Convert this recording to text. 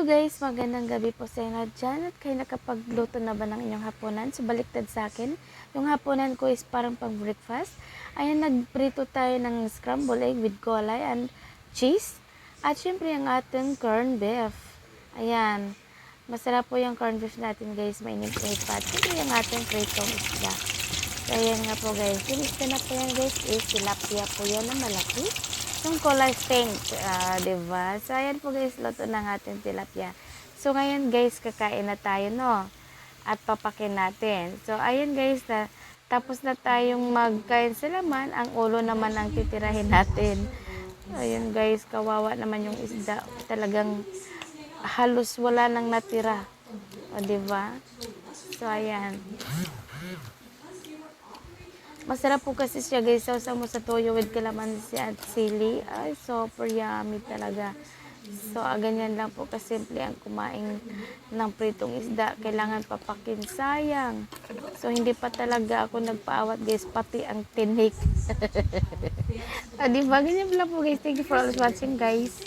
Guys, magandang gabi po sa inyo dyan at kayo nakapagluto na ba ng inyong hapunan? So baliktad sa akin, yung hapunan ko is parang pang breakfast. Ayan, nagprito tayo ng scramble egg with gulay and cheese. At syempre yung ating corn beef. Ayan, masarap po yung corn beef natin guys, mainit pa. At yung ating pritong isda. So ayan nga po guys, yung isda na po yan guys is tilapia po yan na malaki yung color ah, di ba? So, ayan po guys, luto ng ating tilapia. So, ngayon guys, kakain na tayo, no? At papakin natin. So, ayan guys, na, tapos na tayong magkain sa laman, ang ulo naman ang titirahin natin. Ayun guys, kawawa naman yung isda. Talagang halos wala nang natira. O, di ba? So, ayan. Masarap po kasi siya guys. Sausaw mo sa toyo with kalamansi at sili. Ay, super yummy talaga. So, ah, ganyan lang po kasimple ang kumain ng pritong isda. Kailangan papakin. Sayang. So, hindi pa talaga ako nagpaawat guys. Pati ang tinik. ah, diba? Ganyan lang po guys. Thank you for always watching guys.